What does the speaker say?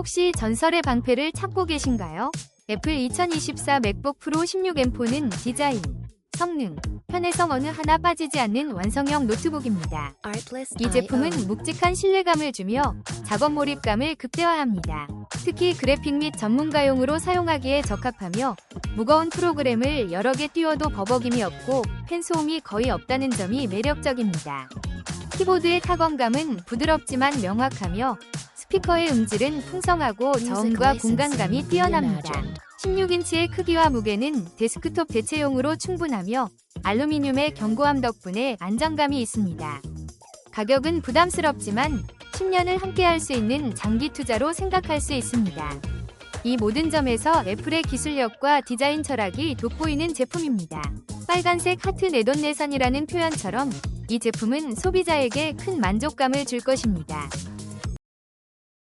혹시 전설의 방패를 찾고 계신가요? 애플 2024 맥북 프로 16M4는 디자인, 성능, 편의성 어느 하나 빠지지 않는 완성형 노트북입니다. 이 제품은 묵직한 신뢰감을 주며 작업 몰입감을 극대화합니다. 특히 그래픽 및 전문가용으로 사용하기에 적합하며 무거운 프로그램을 여러 개 띄워도 버벅임이 없고 펜 소음이 거의 없다는 점이 매력적입니다. 키보드의 타건감은 부드럽지만 명확하며 스피커의 음질은 풍성하고 저음과 공간감이 뛰어납니다. 16인치의 크기와 무게는 데스크톱 대체용으로 충분하며 알루미늄의 견고함 덕분에 안정감이 있습니다. 가격은 부담스럽지만 10년을 함께할 수 있는 장기 투자로 생각할 수 있습니다. 이 모든 점에서 애플의 기술력과 디자인 철학이 돋보이는 제품입니다. 빨간색 하트 내돈 내산이라는 표현처럼 이 제품은 소비자에게 큰 만족감을 줄 것입니다.